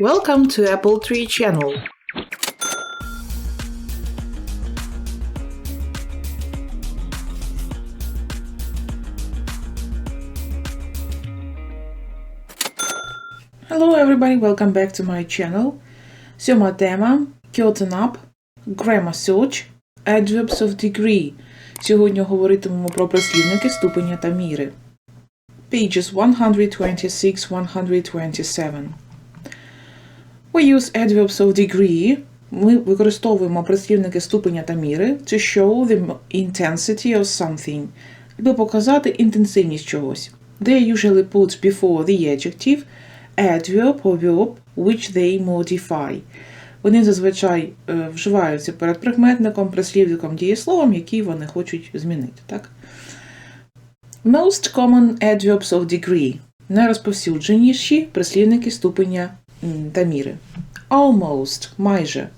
Welcome to Apple Tree Channel. Hello everybody, welcome back to my channel. Сьома тема Curtain Up, Grammar Search, Adverbs of Degree. Сьогодні говоритимемо про прислівники ступеня та міри. Pages 126-127. We use adverbs of degree. Ми використовуємо прислівники ступеня та міри to show the intensity of something, аби показати інтенсивність чогось. They usually put before the adjective adverb or verb which they modify. Вони зазвичай е, вживаються перед прикметником, прислівником, дієсловом, який вони хочуть змінити. Так? Most common adverbs of degree. Найрозповсюдженіші прислівники ступеня м, та міри. Almost – майже.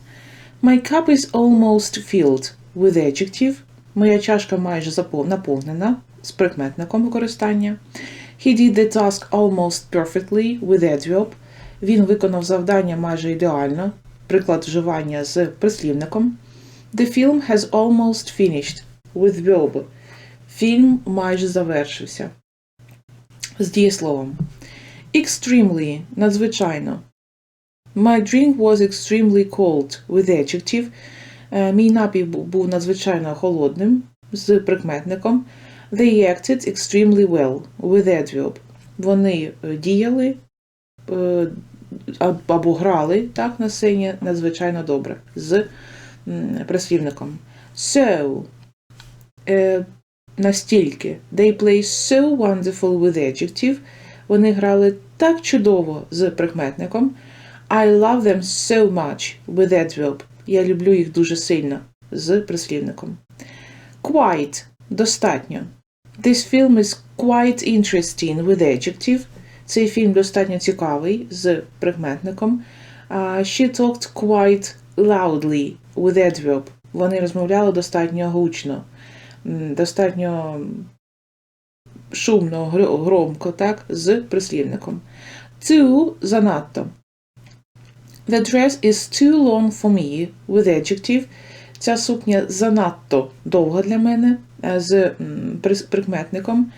My cup is almost filled with adjective. Моя чашка майже наповнена з прикметником використання. He did the task almost perfectly with adverb. Він виконав завдання майже ідеально. Приклад вживання з прислівником. The film has almost finished with verb. Фільм майже завершився. З дієсловом. Extremely – надзвичайно. My drink was extremely cold with adjective. Е, Мій напій був надзвичайно холодним з прикметником. They acted extremely well with adverb. Вони е, діяли е, або грали так на сцені надзвичайно добре з прислівником. So, настільки. They play so wonderful with adjective. Вони грали так чудово з прикметником. I love them so much with adverb. Я люблю їх дуже сильно з прислівником. Quite – достатньо. This film is quite interesting with adjective. Цей фільм достатньо цікавий з прикметником. Uh, she talked quite loudly with adverb. Вони розмовляли достатньо гучно, достатньо шумно, громко, так, з прислівником. Too – занадто. The dress is too long for me with adjective. Ця сукня занадто довга для мене е, з прикметником.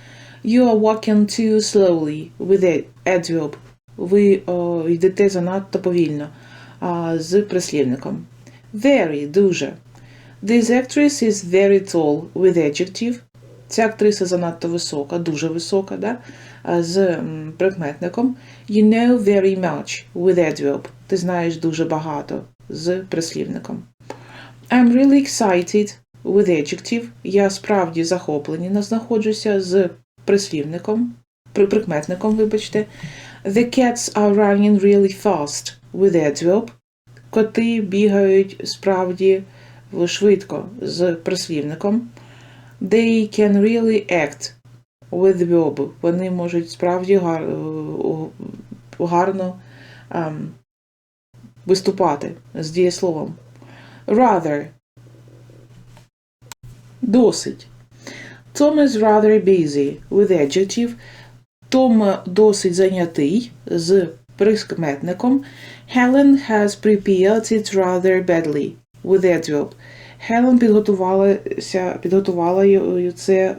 You are walking too slowly with adverb. Ви о, йдете занадто повільно а, з прислівником. Very – дуже. This actress is very tall with adjective. Ця актриса занадто висока, дуже висока, да? з прикметником. You know very much with adverb. Ти знаєш дуже багато з прислівником. I'm really excited with adjective. Я справді захоплені, знаходжуся з прислівником, при прикметником, вибачте. The cats are running really fast with adverb. Коти бігають справді швидко з прислівником. They can really act with verb. Вони можуть справді гар, е, гарно ем, виступати з дієсловом. Rather. Досить. Tom is rather busy with adjective. Том досить зайнятий з прикметником. Helen has prepared it rather badly with adverb. Хелен підготувалася, підготувала це е,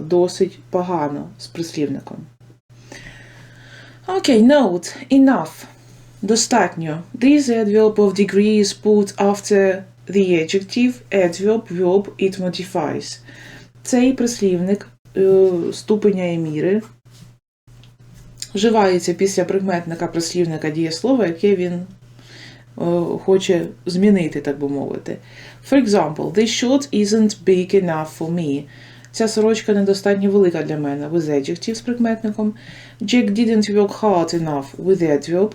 досить погано з прислівником. Окей, note. Enough. Достатньо. This adverb of degree is put after the adjective, adverb, verb it modifies. Цей прислівник е, ступеня і міри вживається після прикметника прислівника дієслова, яке він хоче змінити, так би мовити. For example, this shirt isn't big enough for me. Ця сорочка недостатньо велика для мене with adjective з прикметником. Jack didn't work hard enough with adverb.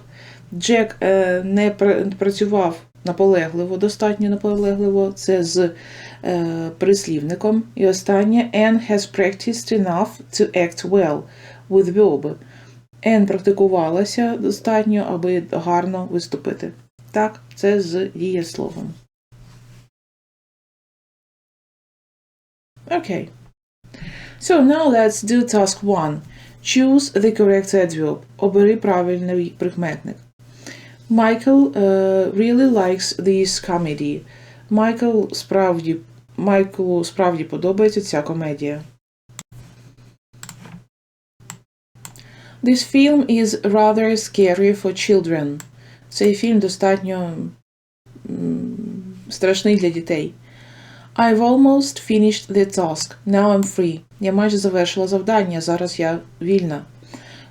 Джек е, не працював наполегливо, достатньо наполегливо. Це з е, прислівником. І останнє Anne has practiced enough to act well with verb. Anne практикувалася достатньо, аби гарно виступити. Так, це з дієсловом. Okay. So now let's do task 1. Choose the correct adverb. Обери правильний прикметник. Michael uh, really likes this comedy. Майкл справді Майклу справді подобається ця комедія. This film is rather scary for children. Цей фільм достатньо страшний для дітей. I've almost finished the task. Now I'm free. Я майже завершила завдання, зараз я вільна.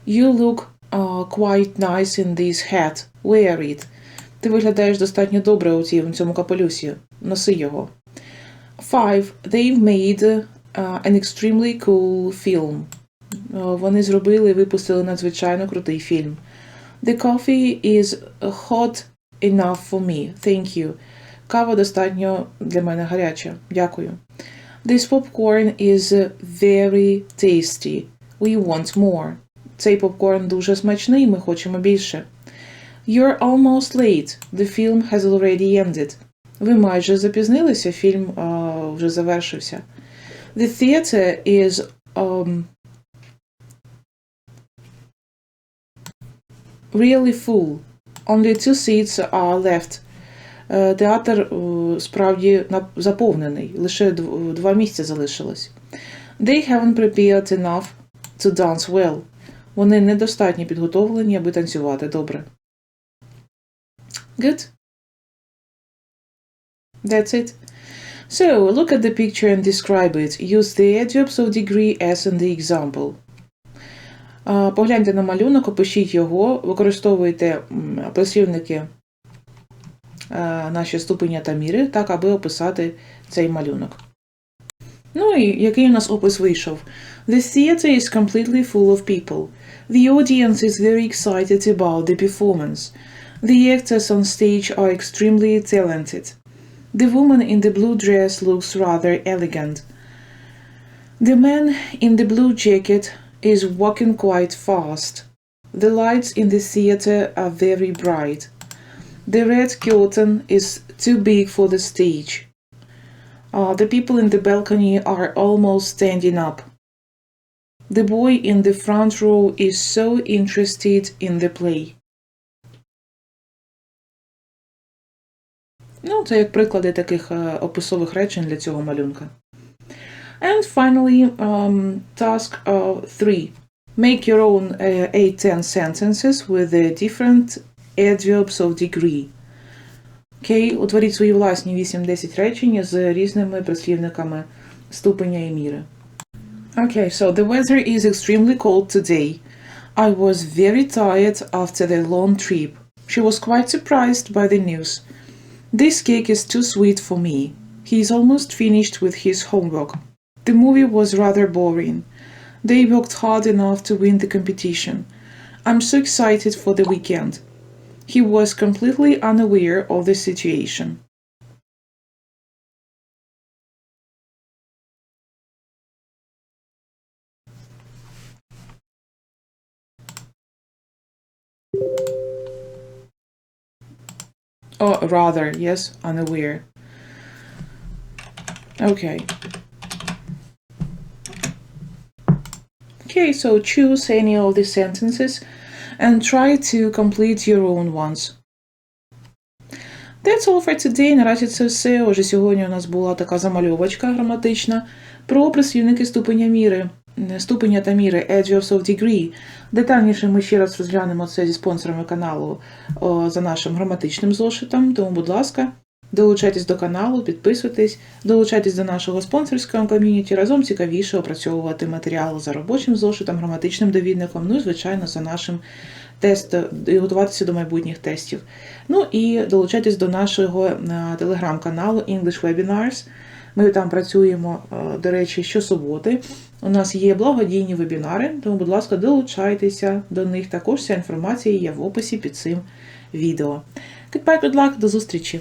You look uh, quite nice in this hat. Wear it. Ти виглядаєш достатньо добре у цій- цьому капелюсі. Носи його. Five. They've made uh, an extremely cool film. Uh, Вони зробили і випустили надзвичайно крутий фільм. The coffee is hot enough for me. Thank you. Кава достатньо для мене гаряча. Дякую. This popcorn is very tasty. We want more. Цей попкорн дуже смачний, ми хочемо більше. You're almost late. The film has already ended. Ви майже запізнилися, фільм а, вже завершився. The theater is um, really full. Only two seats are left. Е, Театр е, справді нап- заповнений, лише дв- два місця залишилось. They haven't prepared enough to dance well. Вони недостатньо підготовлені, аби танцювати добре. Good. That's it. So, look at the picture and describe it. Use the adverbs of degree as in the example. Погляньте на малюнок, опишіть його, використовуйте е, наші ступеня та міри, так, аби описати цей малюнок. Ну і який у нас опис вийшов? The theater is completely full of people. The audience is very excited about the performance. The actors on stage are extremely talented. The woman in the blue dress looks rather elegant. The man in the blue jacket is walking quite fast. The lights in the theater are very bright. The red curtain is too big for the stage. Uh, the people in the balcony are almost standing up. The boy in the front row is so interested in the play. Ну, це як приклади таких е, описових речень для цього малюнка. And finally, um, task uh, three. Make your own uh, 8-10 sentences with the different adverbs of degree. Окей, утворіть свої власні 8-10 речень з різними прислівниками ступеня і міри. Okay, so the weather is extremely cold today. I was very tired after the long trip. She was quite surprised by the news. This cake is too sweet for me. He is almost finished with his homework. The movie was rather boring. They worked hard enough to win the competition. I'm so excited for the weekend. He was completely unaware of the situation. Or rather, yes, unaware. Okay. Okay, so choose any of the sentences and try to complete your own ones. That's all for today. Наразі це все. Отже, сьогодні у нас була така замальовочка граматична про прислівники ступеня міри, е, ступеня та міри Adverbs of Degree. Детальніше ми ще раз розглянемо це зі спонсорами каналу о, за нашим граматичним зошитом. Тому, будь ласка, долучайтесь до каналу, підписуйтесь, долучайтесь до нашого спонсорського ком'юніті. Разом цікавіше опрацьовувати матеріали за робочим зошитом, граматичним довідником, ну і, звичайно, за нашим тестом, готуватися до майбутніх тестів. Ну і долучайтесь до нашого е, телеграм-каналу English Webinars. Ми там працюємо, е, до речі, щосуботи. У нас є благодійні вебінари, тому, будь ласка, долучайтеся до них. Також вся інформація є в описі під цим відео. Goodbye, good luck, до зустрічі!